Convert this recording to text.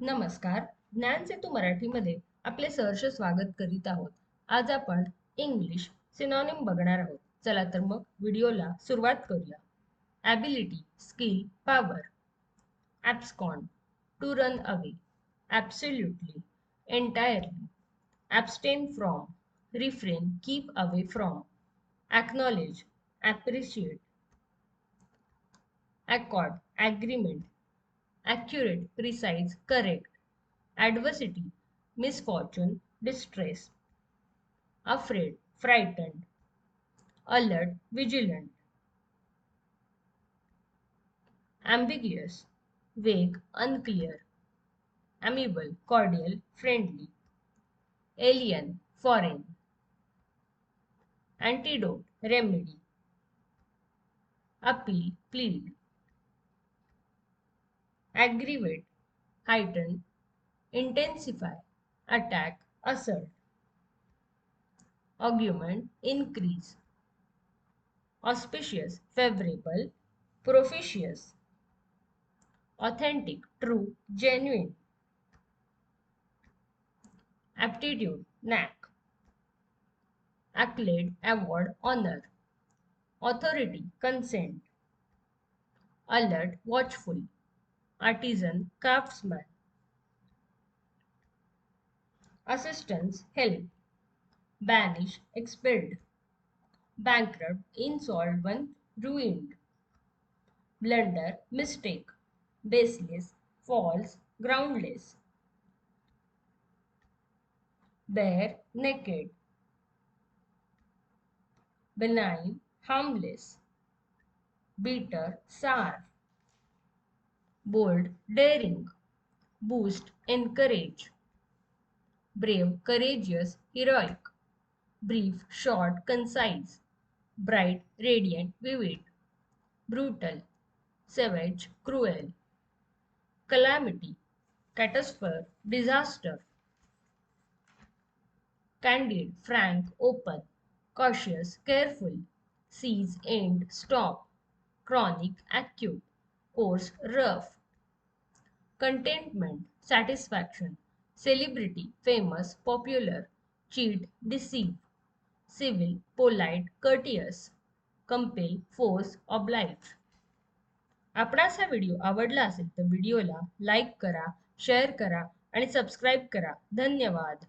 नमस्कार. ज्ञान सेतू मराठीमध्ये आपले सहर्ष स्वागत करीत आहोत. आज आपण इंग्लिश सिनॉनिम बघणार आहोत. चला तर मग व्हिडिओला सुरुवात करूया. Ability skill power abscond to run away absolutely entirely abstain from refrain keep away from acknowledge appreciate accord agreement accurate, precise, correct, adversity, misfortune, distress, afraid, frightened, alert, vigilant, ambiguous, vague, unclear, amiable, cordial, friendly, alien, foreign, antidote, remedy, appeal, plead aggravate, heighten, intensify, attack, assert, augment, increase, auspicious, favorable, propitious, authentic, true, genuine, aptitude, knack, accolade, award, honor, authority, consent, alert, watchful, artisan, craftsman. Assistance, help. Banish, expelled. Bankrupt, insolvent, ruined. Blunder, mistake. Baseless, false, groundless. Bare, naked. Benign, harmless. Bitter, sour bold, daring, boost, encourage, brave, courageous, heroic, brief, short, concise, bright, radiant, vivid, brutal, savage, cruel, calamity, catastrophe, disaster, candid, frank, open, cautious, careful, seize, end, stop, chronic, acute, coarse, rough, contentment, satisfaction, celebrity, famous, popular, cheat, deceive, civil, polite, courteous, compel, force, oblige. आपणास हा video आवडला असेल तर व्हिडिओला like करा share करा आणि subscribe करा धन्यवाद